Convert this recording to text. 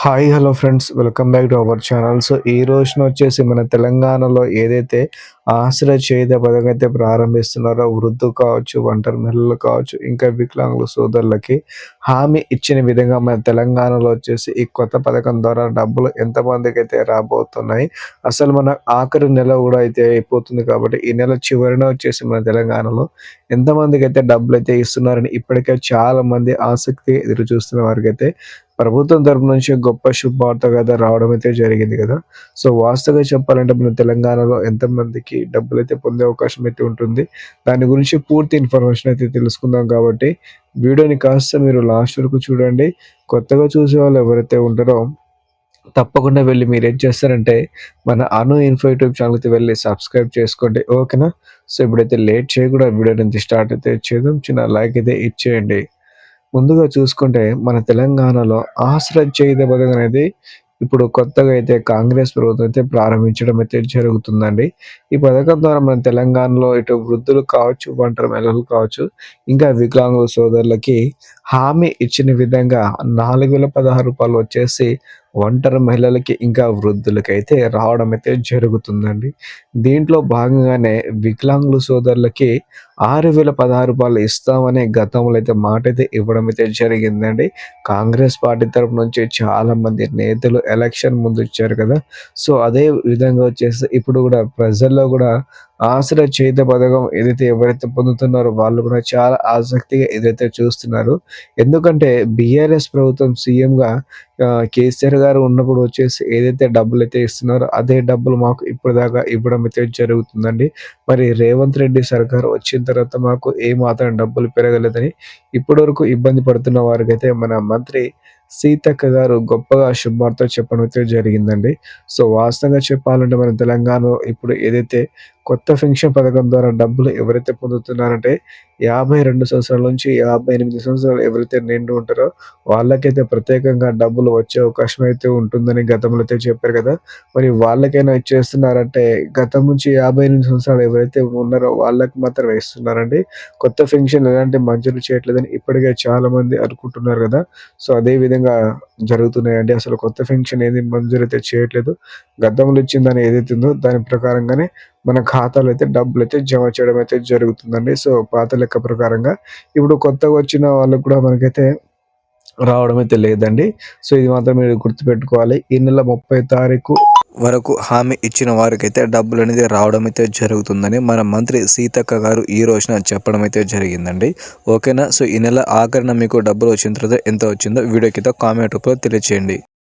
Hi hello friends welcome back to our channel so ఈ రోజున వచ్చేసి మన తెలంగాణలో ఏదైతే ఆశ్రయ చేయుత పథకం అయితే ప్రారంభిస్తున్నారో వృద్ధు కావచ్చు ఒంటరి మహిళలు కావచ్చు ఇంకా వికలాంగుల సోదరులకి హామీ ఇచ్చిన విధంగా మన తెలంగాణలో వచ్చేసి ఈ కొత్త పథకం ద్వారా డబ్బులు ఎంతమందికి అయితే రాబోతున్నాయి అసలు మన ఆఖరి నెల కూడా అయితే అయిపోతుంది కాబట్టి ఈ నెల చివరిన వచ్చేసి మన తెలంగాణలో ఎంతమందికి అయితే డబ్బులు అయితే ఇస్తున్నారని ఇప్పటికే చాలా మంది ఆసక్తి ఎదురు చూస్తున్న వారికి అయితే ప్రభుత్వం తరపు నుంచి గొప్ప శుభవార్త కదా రావడం అయితే జరిగింది కదా. సో వాస్తవంగా చెప్పాలంటే మన తెలంగాణలో ఎంతమందికి డబ్బులు అయితే పొందే అవకాశం అయితే ఉంటుంది. దాని గురించి పూర్తి ఇన్ఫర్మేషన్ అయితే తెలుసుకుందాం కాబట్టి వీడియోని కాస్త మీరు లాస్ట్ వరకు చూడండి. కొత్తగా చూసే వాళ్ళు ఎవరైతే ఉంటారో తప్పకుండా వెళ్ళి మీరు ఏం చేస్తారంటే మన అను ఇన్ఫో యూట్యూబ్ ఛానల్కి వెళ్ళి సబ్స్క్రైబ్ చేసుకోండి. ఓకేనా? సో ఇప్పుడైతే లేట్ చేయకుండా వీడియో నుంచి స్టార్ట్ అయితే చేద్దాం. చిన్న లైక్ అయితే ఇచ్చేయండి. ముందుగా చూసుకుంటే మన తెలంగాణలో ఆశ్రయ చేయుత పథకం అనేది ఇప్పుడు కొత్తగా అయితే కాంగ్రెస్ ప్రభుత్వం అయితే ప్రారంభించడం అయితే జరుగుతుందండి. ఈ పథకం ద్వారా మన తెలంగాణలో ఇటు వృద్ధులు కావచ్చు ఒంటరి మహిళలు కావచ్చు ఇంకా వికలాంగుల సోదరులకి హామీ ఇచ్చిన విధంగా నాలుగు వేల పదహారు రూపాయలు వచ్చేసి ఒంటరి మహిళలకి ఇంకా వృద్ధులకి అయితే రావడం అయితే జరుగుతుందండి. దీంట్లో భాగంగానే వికలాంగుల సోదరులకి ఆరు వేల పదహారు రూపాయలు ఇస్తామనే గతంలో అయితే మాట అయితే ఇవ్వడం అయితే జరిగిందండి. కాంగ్రెస్ పార్టీ తరపు నుంచి చాలా మంది నేతలు ఎలక్షన్ ముందు ఇచ్చారు కదా. సో అదే విధంగా వచ్చేసి ఇప్పుడు కూడా ప్రజల్లో కూడా ఆశ్రయ చేత పథకం ఏదైతే ఎవరైతే పొందుతున్నారో వాళ్ళు కూడా చాలా ఆసక్తిగా ఏదైతే చూస్తున్నారు. ఎందుకంటే బీఆర్ఎస్ ప్రభుత్వం సీఎంగా కేసీఆర్ గారు ఉన్నప్పుడు వచ్చేసి ఏదైతే డబ్బులు అయితే ఇస్తున్నారో అదే డబ్బులు మాకు ఇప్పటిదాకా దాకా ఇవ్వడం అయితే జరుగుతుందండి. మరి రేవంత్ రెడ్డి సర్కార్ వచ్చిన తర్వాత మాకు ఏ మాత్రం డబ్బులు పెరగలేదని ఇప్పటి వరకు ఇబ్బంది పడుతున్న వారికి అయితే మన మంత్రి సీతక్క గారు గొప్పగా శుభార్త చెప్పడం అయితే జరిగిందండి. సో వాస్తవంగా చెప్పాలంటే మన తెలంగాణలో ఇప్పుడు ఏదైతే కొత్త పెన్షన్ పథకం ద్వారా డబ్బులు ఎవరైతే పొందుతున్నారంటే యాభై రెండు సంవత్సరాల నుంచి యాభై ఎనిమిది సంవత్సరాలు ఎవరైతే నిండు ఉంటారో వాళ్ళకైతే ప్రత్యేకంగా డబ్బులు వచ్చే అవకాశం అయితే ఉంటుందని గతంలో అయితే చెప్పారు కదా. మరి వాళ్ళకైనా ఇచ్చేస్తున్నారంటే గతం నుంచి యాభై ఎనిమిది సంవత్సరాలు ఎవరైతే ఉన్నారో వాళ్ళకి మాత్రమే ఇస్తున్నారండి. కొత్త పెన్షన్ ఎలాంటి మంజూరు చేయట్లేదని ఇప్పటికే చాలా మంది అనుకుంటున్నారు కదా. సో అదే విధంగా జరుగుతున్నాయండి. అసలు కొత్త పెన్షన్ ఏది మంజూరు అయితే చేయట్లేదు. గతంలో ఇచ్చిన దాని ఏదైతే ఉందో దాని ప్రకారంగానే మన ఖాతాలో అయితే డబ్బులు అయితే జమ చేయడం అయితే జరుగుతుందండి. సో పాత లెక్క ప్రకారంగా ఇప్పుడు కొత్తగా వచ్చిన వాళ్ళకు కూడా మనకైతే రావడం అయితే లేదండి. సో ఇది మాత్రం మీరు గుర్తుపెట్టుకోవాలి. ఈ నెల ముప్పై తారీఖు వరకు హామీ ఇచ్చిన వారికైతే డబ్బులు అనేది రావడం అయితే జరుగుతుందని మన మంత్రి సీతక్క గారు ఈ రోజున చెప్పడం అయితే జరిగిందండి. ఓకేనా? సో ఈ నెల ఆఖరిన మీకు డబ్బులు వచ్చిన తర్వాత ఎంత వచ్చిందో వీడియో కింద కామెంట్ రూపంలో తెలియచేయండి.